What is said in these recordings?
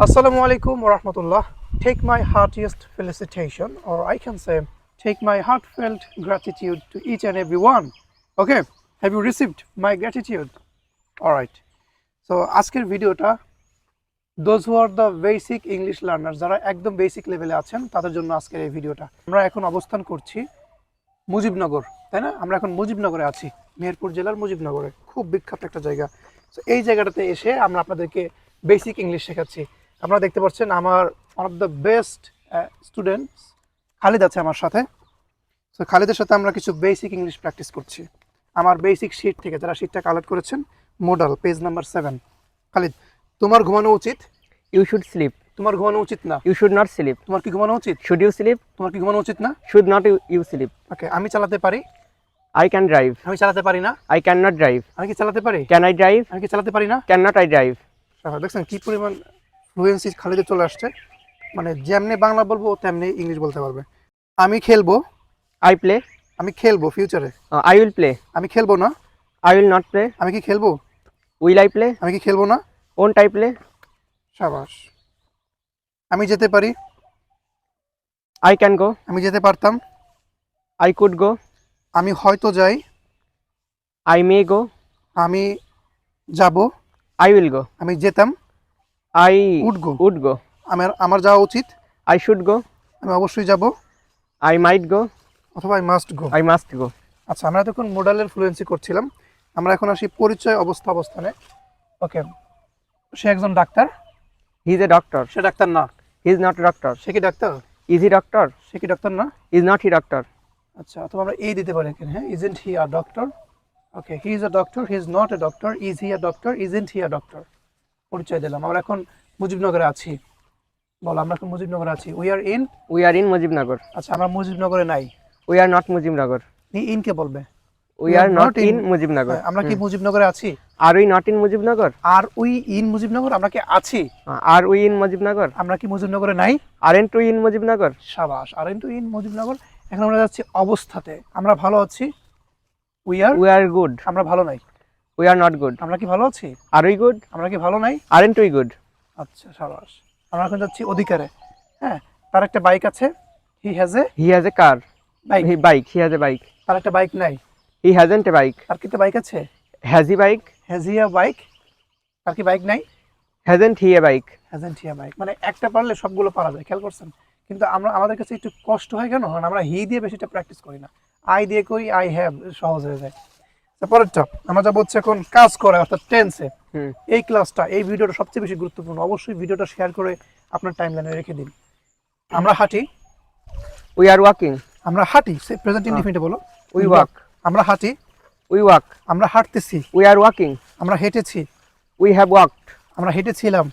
Assalamu alaikum wa rahmatullah. Take my heartiest felicitation, or I can say, take my heartfelt gratitude to each and every one. Okay, have you received my gratitude? Alright. So, আজকের ভিডিওটা those who are the basic English learner যারা একদম basic লেভেলে আছেন তাদের জন্য আজকের এই ভিডিওটা আমরা এখন অবস্থান করছি মুজিবনগর তাই না আমরা এখন মুজিবনগরে আছি মেহেরপুর জেলার মুজিবনগরে খুব বিখ্যাত একটা জায়গা তো এই জায়গাটাতে এসে আমরা আপনাদেরকে বেসিক ইংলিশ শেখাচ্ছি আপনারা দেখতে পাচ্ছেন আমার one of the best students Khalid আছে আমার সাথে। তো খালিদের সাথে আমরা কিছু বেসিক ইংলিশ প্র্যাকটিস করছি। আমার বেসিক শিট থেকে যারা শিটটা কালেক্ট করেছেন modal page number seven Khalid তোমার ঘুমানো উচিত? ইউ শুড স্লিপ তোমার ঘুমানো উচিত না? ইউ শুড নট স্লিপ তোমার কি ঘুমানো উচিত? Should you sleep? তোমার কি ঘুমানো উচিত না? Should not you sleep okay আমি চালাতে পারি? I can drive. আমি চালাতে পারি না? I cannot drive. আমি কি চালাতে পারি? Can I drive? আমি কি চালাতে পারি না? Cannot I drive? আচ্ছা, দেখছেন কি পরিমাণ ফ্লুয়েন্সি খালিদে চলে আসছে। মানে যেমনি বাংলা বলব ও তেমনি ইংলিশ বলতে পারবে। আমি খেলব। আই প্লে আমি খেলব ফিউচারে আই উইল প্লে আমি খেলব না। আই উইল নট প্লে আমি কি খেলব? উইল আই প্লে আমি কি খেলব না? ওন I প্লে সাবাস। আমি যেতে পারি। আই ক্যান গো আমি যেতে পারতাম। আই কুড গো আমি হয়তো যাই। আই মে গো আমি যাব। আই উইল গো আমি যেতাম। I Would go. Would go. আমার আমার যাওয়া উচিত। I should go. আমি অবশ্যই যাব। I might go. অথবা I must go. I must go. আচ্ছা আমরা তখন মোডালের ফ্লুয়েন্সি করছিলাম। আমরা এখন আসি পরিচয় অবস্থা অবস্থানে। ওকে সে একজন ডাক্তার। He's a doctor. সে ডাক্তার না। He's not a doctor. সে কি ডাক্তার? Is he doctor? সে কি ডাক্তার না? Is not he doctor? আচ্ছা অথবা আমরা এই দিতে পারি এখানে হ্যাঁ? Isn't he a doctor okay he is a doctor he is not a doctor is he a doctor isn't he a doctor পরিচয় দিলাম। আমরা এখন মুজিবনগরে আছি। বলো আমরা এখন মুজিবনগরে আছি। We are in we are in Mujibnagar. আচ্ছা আমরা মুজিবনগরে নাই। We are not Mujibnagar. In কে বলবে? We are not in Mujibnagar. হ্যাঁ, আমরা কি. মুজিবনগরে আছি? Are we not in Mujibnagar? Are we in Mujibnagar? আমরা কি আছি? আর Are ইন মুজিবনগর? আমরা কি মুজিবনগরে নাই? Aren't to in Mujibnagar? সাবাস aren't two in Mujibnagar? এখন আমরা যাচ্ছি অবস্থাতে। আমরা ভালো আছি? We are we are good আমরা ভালো নাই। We আর নট গুড আমরা কি ভালো আছি? আর উই গুড আমরা কি ভালো নাই? Aren't we গুড আচ্ছা সাবাস। আমরা এখন যাচ্ছি অধিকারে। হ্যাঁ তার একটা বাইক আছে। He has a He has a car. Bike he bike. He has a bike. তার একটা বাইক নাই। He hasn't a বাইক তার কি একটা বাইক আছে? Has he bike? Has he a bike তার কি বাইক নাই? Hasn't he a bike? Hasn't he a bike মানে একটা পারলে সবগুলো পারা যায় খেয়াল করছেন? কিন্তু আমরা আমাদের কাছে একটু কষ্ট হয় কেন? কারণ আমরা হি দিয়ে বেশিটা প্র্যাকটিস করি না। আই দিয়ে করি আই হ্যাভ সহজ হয়ে যায়। তো পরেরটা আমরা যা বলছি এখন কাজ করে অর্থাৎ টেন্সে. এই ক্লাসটা এই ভিডিওটা সবচেয়ে বেশি গুরুত্বপূর্ণ অবশ্যই ভিডিওটা শেয়ার করে আপনার টাইম লাইনে রেখে দিন আমরা হাঁটি We are walking. আমরা হাঁটি সে প্রেজেন্ট হ্যাঁ। ইনডিফিনিটে বলো We walk. আমরা হাঁটি We walk. আমরা হাঁটতেছি We are walking. আমরা হেঁটেছি We have walked. আমরা হেঁটেছিলাম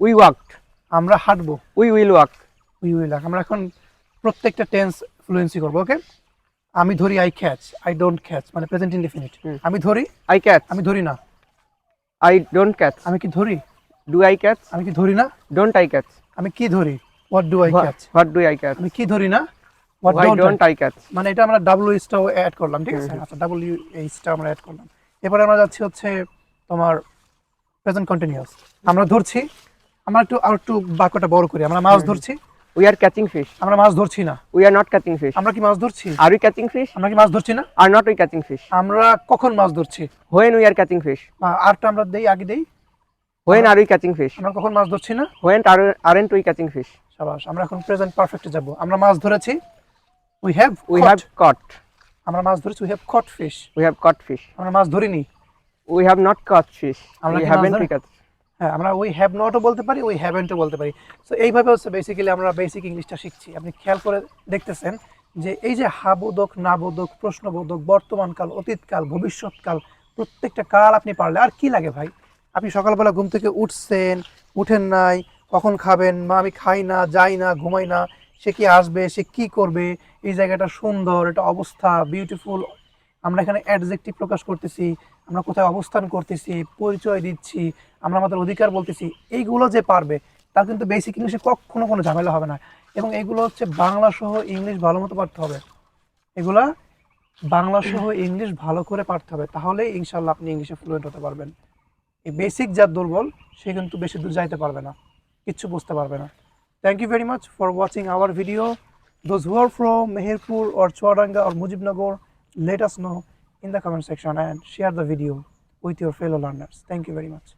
We walked. আমরা হাঁটবো We will walk. We will আমরা এখন প্রত্যেকটা টেন্স ফ্লুয়েন্সি করব ওকে আমি ধরি I catch I don't catch মানে প্রেজেন্ট ইনডিফিনিট আমি ধরি? I catch. আমি ধরি না। I don't catch. আমি কি ধরি? ডু আই ক্যাচ আমি কি ধরি না? Don't I catch? আমি কি ধরি? What do I catch what do I catch? আমি কি ধরি না? What don't I catch? মানে এটা আমরা ডাব্লিউ এইচটাও অ্যাড করলাম ঠিক আছে? আচ্ছা ডাব্লিউ এইচটা আমরা অ্যাড করলাম। এরপরে আমরা যাচ্ছি হচ্ছে তোমার প্রেজেন্ট কন্টিনিউয়াস আমরা ধরছি আমরা একটু আর একটু বাক্যটা বড় করি। আমরা মাছ ধরছি। We are catching fish. আমরা মাছ ধরছি না We are not catching fish. আমরা কি মাছ ধরছি Are we catching fish? আমরা কি মাছ ধরছি না Are not we catching fish? আমরা কখন মাছ ধরছি we are catching fish? বা আরটা আমরা দেই আগে দেই When are we catching fish? আমরা কখন মাছ ধরছি না When are, aren't we catching fish? সাবাস আমরা এখন প্রেজেন্ট পারফেক্টে যাব আমরা মাছ ধরেছি we have We have caught. আমরা মাছ ধরেছি we have caught fish We have caught fish. আমরা মাছ ধরিনি We have not caught fish. আমরা We কি হ্যাঁ আমরা উই হ্যাভ নটও বলতে পারি উই হ্যাভেন্টও বলতে পারি। সো এইভাবে হচ্ছে বেসিক্যালি আমরা বেসিক ইংলিশটা শিখছি। আপনি খেয়াল করে দেখতেছেন যে এই যে হাবোধক, নাবোধক, প্রশ্নবোধক, বর্তমানকাল, অতীতকাল, ভবিষ্যৎকাল, প্রত্যেকটা কাল আপনি পারলে, আর কি লাগে ভাই? আপনি সকালবেলা ঘুম থেকে উঠছেন, উঠেন নাই, কখন খাবেন, মা, আমি খাই না, যাই না, ঘুমাই না, সে কি আসবে, সে কি করবে, এই জায়গাটা সুন্দর, এটা অবস্থা বিউটিফুল আমরা এখানে অ্যাডজেক্টিভ প্রকাশ করতেছি, আমরা কোথায় অবস্থান করতেছি, পরিচয় দিচ্ছি আমরা আমাদের অধিকার বলতেছি, এইগুলো যে পারবে, তার কিন্তু বেসিক ইংলিশে কখনো কোনো ঝামেলা হবে না। এবং এগুলো হচ্ছে বাংলা সহ ইংলিশ ভালো মতো পারতে হবে। এগুলা বাংলা সহ ইংলিশ ভালো করে পারতে হবে, তাহলেই ইনশাল্লাহ আপনি ইংলিশে ফ্লুয়েন্ট হতে পারবেন। এই বেসিক যার দুর্বল, সে কিন্তু বেশি দূর যাইতে পারবে না, কিচ্ছু বুঝতে পারবে না। Thank you very much for watching our video those who are from Meherpur or Chuadanga or Mujibnagar let us know in the comment section and share the video with your fellow learners. Thank you very much.